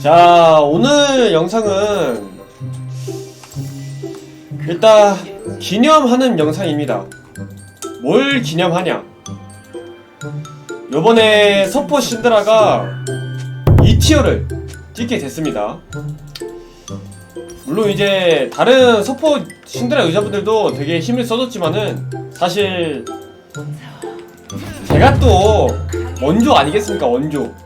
자, 오늘 영상은 일단 기념하는 영상입니다. 뭘 기념하냐? 요번에 서포 신드라가 2티어를 찍게 됐습니다. 물론 이제 다른 서포 신드라 의자분들도 되게 힘을 써줬지만은 사실 제가 또 원조 아니겠습니까 원조 어.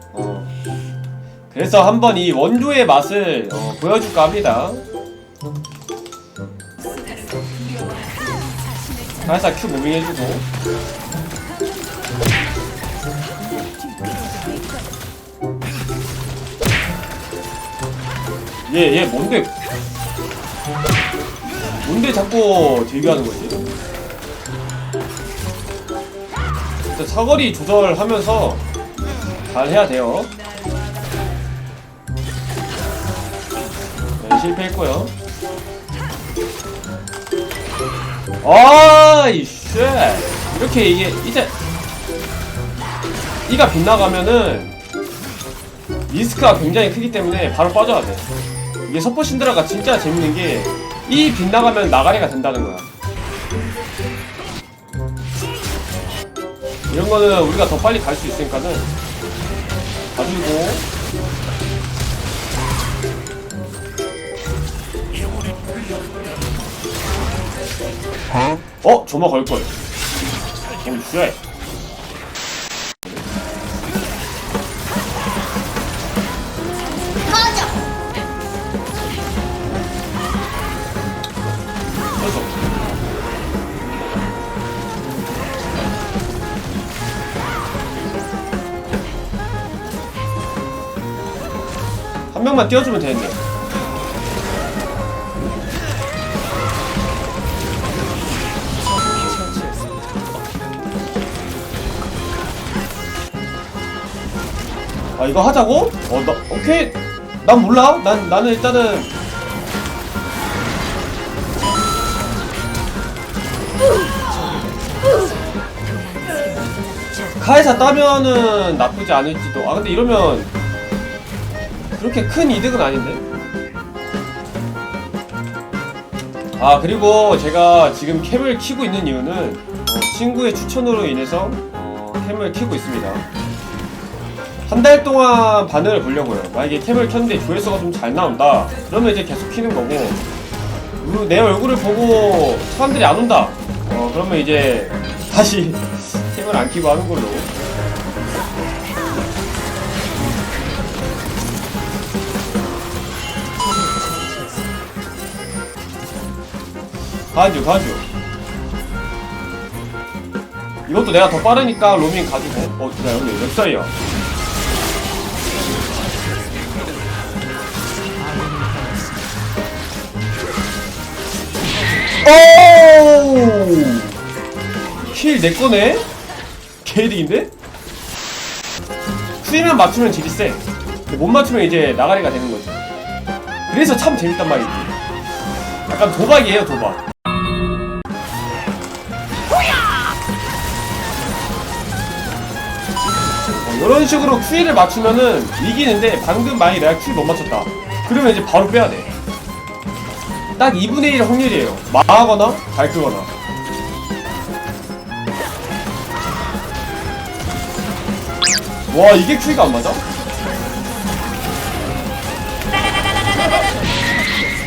그래서 한번 이 원조의 맛을 어, 보여줄까 합니다 살짝 큐 무빙 해주고 얘 얘 뭔데 뭔데 자꾸 대기하는 거지? 사거리 조절하면서 잘 해야 돼요. 실패했고요. 아이 쉣 이렇게 이게 이제 이가 빗나가면은 리스크가 굉장히 크기 때문에 바로 빠져야 돼. 이게 서포 신드라가 진짜 재밌는 게 이 빗나가면 나가리가 된다는 거야. 이런 거는 우리가 더 빨리 갈 수 있으니까는 가지고 어? 조마 걸걸 오 쉣. 그래서 한 명만 띄워주면 되는데 아 이거 하자고? 어 나 오케이. 난 몰라. 난 나는 일단은. 카에사 따면은 나쁘지 않을지도. 아 근데 이러면 그렇게 큰 이득은 아닌데? 아 그리고 제가 지금 캠을 키고 있는 이유는 어, 친구의 추천으로 인해서 어, 캠을 키고 있습니다 한 달 동안 반응을 보려고요. 만약에 캠을 켰는데 조회수가 좀 잘 나온다. 그러면 이제 계속 키는 거고. 내 얼굴을 보고 사람들이 안 온다. 어 그러면 이제 다시 캠을 안 키고 하는 걸로. 가주 가주 이것도 내가 더 빠르니까 로밍 가지고 어 진짜 여기 몇 살이야 킬 내꺼네? 개이득인데? 수위만 맞추면 질이 세. 근데 못 맞추면 이제 나가리가 되는 거지. 그래서 참 재밌단 말이지. 약간 도박이에요 도박. 어, 이런 식으로 큐를 맞추면은 이기는데 방금 만약에 내가 큐못 맞췄다. 그러면 이제 바로 빼야 돼 딱 2분의 1 확률이에요. 망하거나 밟거나. 와 이게 큐가 안 맞아?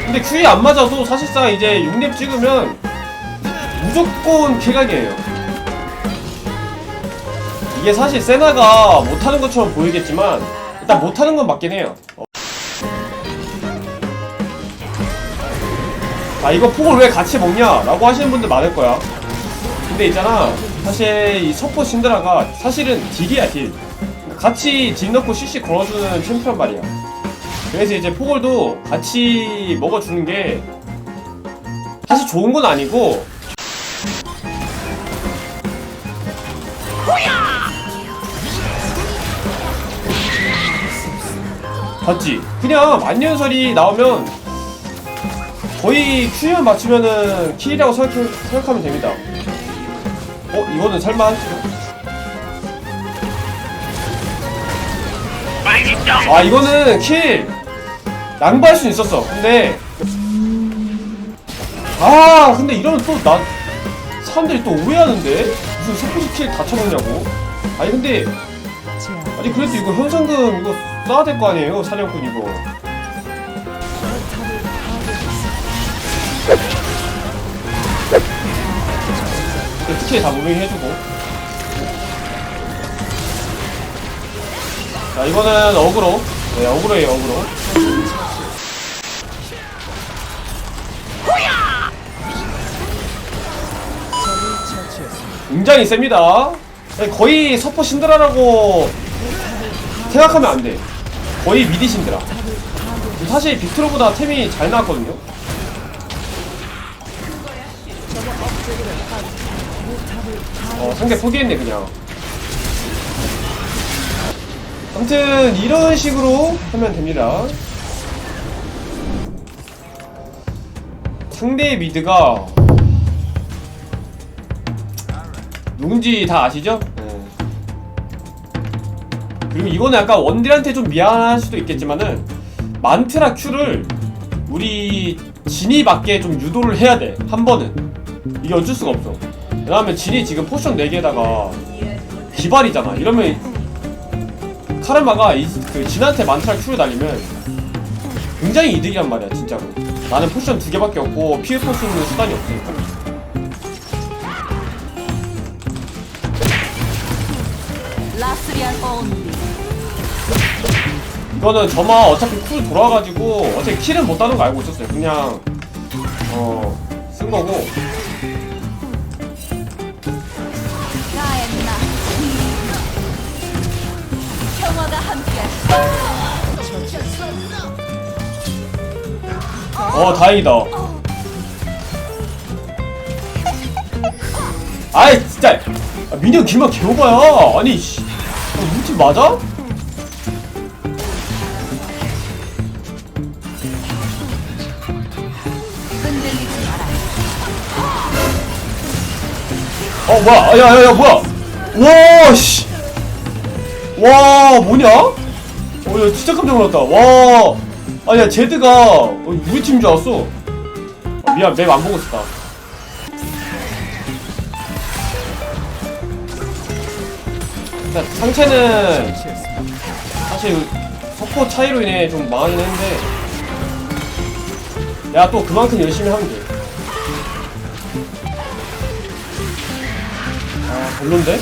근데 큐이 안 맞아도 사실상 이제 6렙 찍으면 무조건 킬각이에요. 이게 사실 세나가 못하는 것처럼 보이겠지만 일단 못하는 건 맞긴 해요 아 이거 폭을 왜 같이 먹냐? 라고 하시는 분들 많을 거야. 근데 있잖아. 사실 이 서포 신드라가 사실은 딜이야 딜. 같이 딜 넣고 CC 걸어주는 챔피언 말이야. 그래서 이제 포골도 같이 먹어주는 게 사실 좋은 건 아니고 봤지? 그냥 만년설이 나오면 거의 큐만 맞추면은 킬이라고 생각, 생각하 면 됩니다. 어? 이거는 설마 아 이거는 킬! 양보할 수 있었어. 근데 아 근데 이러면 또 나 사람들이 또 오해하는데? 무슨 스포츠 킬 다 쳐먹냐고. 아니 근데 아니 그래도 이거 현상금 이거 써야 될 거 아니에요? 사냥꾼 이거 스킬 다 무빙 해주고. 자 이거는 어그로. 네 어그로에요 어그로. 굉장히 셉니다. 네, 거의 서포 신드라라고 생각하면 안돼. 거의 미디 신드라. 사실 빅트로보다 템이 잘 나왔거든요 어 상대 포기했네 그냥 아무튼 이런 식으로 하면 됩니다 상대의 미드가 누군지 다 아시죠? 네. 그리고 이거는 약간 원딜한테 좀 미안할 수도 있겠지만은 만트라 Q를 우리 진이 맞게 좀 유도를 해야 돼. 한 번은. 이게 어쩔 수가 없어. 왜냐하면 진이 지금 포션 4개에다가 기발이잖아. 이러면 카르마가 이, 그 진한테 만트라 Q를 날리면 굉장히 이득이란 말이야, 진짜로. 나는 포션 2개밖에 없고 피해 볼 수 있는 수단이 없으니까. 이거는 저마 어차피 쿨 돌아가지고 어차피 킬은 못 따는 거 알고 있었어요. 그냥 어 쓴 거고 어 다행이다. 아이 진짜 아, 미니언 기만 개오바야. 아니 씨, 어, 우리 팀 맞아? 어 뭐야? 야 야 야 뭐야? 와 씨, 와 뭐냐? 어야 진짜 깜짝 놀랐다. 와, 아니야 제드가 어, 우리 팀인 줄 알았어. 아, 미안 맵 안 보고 있었다. 일단 상체는 사실 석포 차이로 인해 좀 망하긴 했는데 야 또 그만큼 열심히 하면 돼. 아 별론데?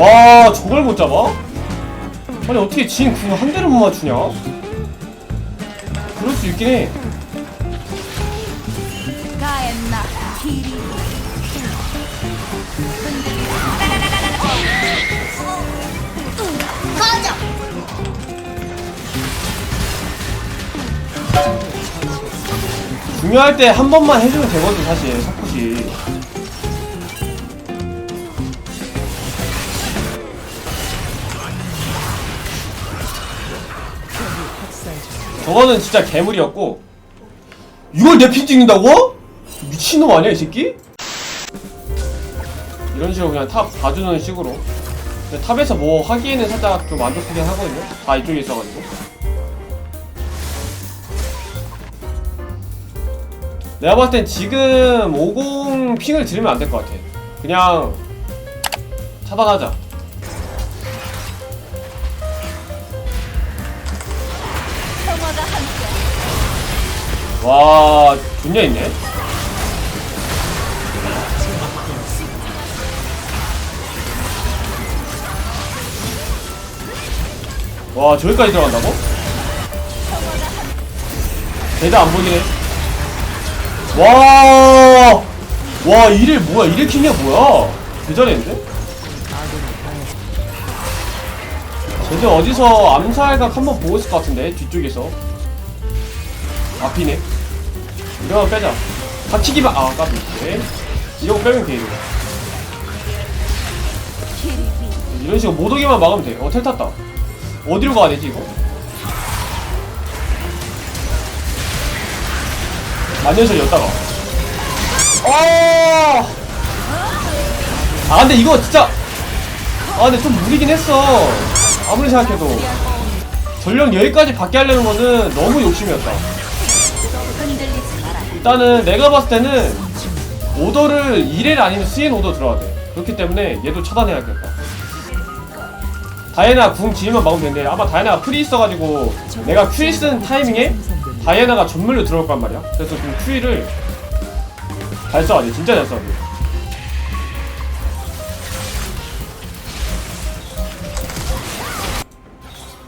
와 저걸 못 잡아? 아니 어떻게 진궁한 대를 못 맞추냐? 그럴 수 있긴 해. 중요할 때 한 번만 해주면 되거든 사실 사쿠시 저거는 진짜 괴물이었고 이걸 내핀 찍는다고? 미친놈 아니야 이 새끼? 이런 식으로 그냥 탑 봐주는 식으로 근데 탑에서 뭐 하기에는 살짝 좀 만족하긴 하거든요 다 이쪽에 있어가지고 내가 봤을 땐 지금 50 핑을 들으면 안 될 것 같아. 그냥 차단하자. 와, 존냐 있네. 와, 저기까지 들어간다고? 대다 안 보이네. 와, 와, 이래 뭐야? 이래 킹이야 뭐야? 대전했는데? 쟤들 어디서 암살각 한번 보고 있을 것 같은데 뒤쪽에서 앞이네. 이러면 빼자. 다치기만 아 까비. 네. 이러고 빼면 돼 이거 이런 식으로 못 오게만 막으면 돼 어 텔 탔다. 어디로 가야 되지 이거? 만년설이었다가. 아! 아 근데 이거 진짜. 아 근데 좀 무리긴 했어. 아무리 생각해도. 전령 여기까지 받게 하려는 거는 너무 욕심이었다. 일단은 내가 봤을 때는 오더를 1엘 아니면 CN 오더 들어야 돼. 그렇기 때문에 얘도 차단해야겠다. 다이애나 궁 지으면 막으면 되는데 아마 다이애나가 풀이 있어가지고 내가 큐이 쓰는 타이밍에 다이애나가 전멸로 들어올 거란 말이야. 그래서 좀 큐이를 잘 써야 돼. 진짜 잘 써야 돼.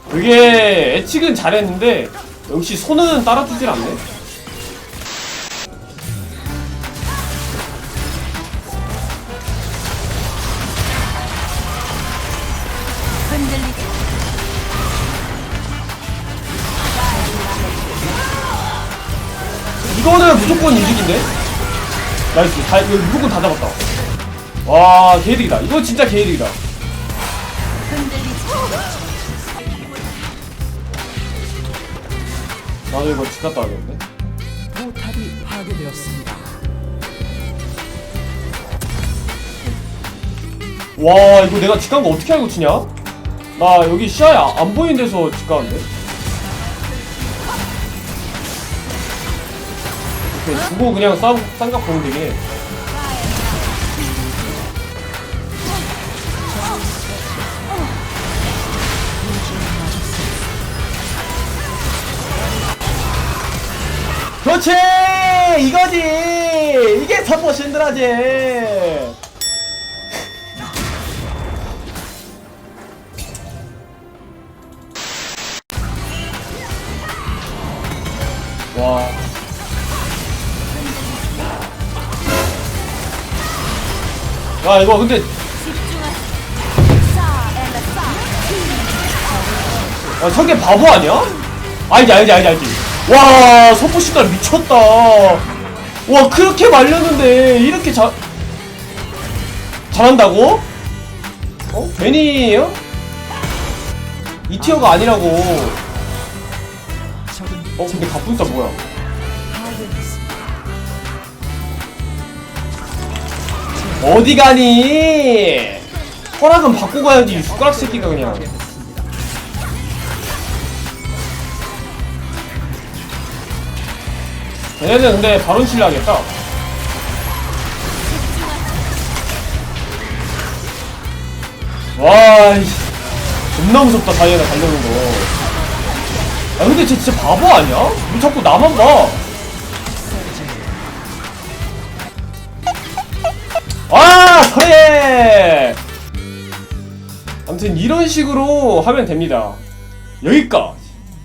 그게 예측은 잘했는데 역시 손은 따라주질 않네 무조건 이득인데? 나이스. 다, 이거 무조건 다 잡았다. 와, 개이득이다. 이거 진짜 개이득이다. 나도 이거 집 갔다 와야겠는데? 포탑이 파괴되었습니다. 와, 이거 내가 집간거 어떻게 알고 치냐? 나 여기 시야에 아- 안 보이는 데서 집 가는데? 이렇게 주고 그냥 쌍, 쌍각 보면 되게. 그렇지! 이거지! 이게 서포 신드라지! 와. 야, 이거 근데. 아, 저게 바보 아니야? 알지, 알지, 알지, 알지. 와, 서포 신드라 미쳤다. 와, 그렇게 말렸는데, 이렇게 잘, 잘한다고? 어? 괜히, 어? 이 티어가 아니라고. 어, 근데 갑분싸 뭐야? 어디 가니? 허락은 받고 가야지, 이 숟가락 새끼가 그냥. 얘네는 근데 바론 칠려 하겠다. 와, 이씨. 존나 무섭다, 다이애나 달려는 거. 아, 근데 쟤 진짜 바보 아니야? 왜 자꾸 나만 봐? 아, 그래! 아무튼 이런 식으로 하면 됩니다. 여기까지.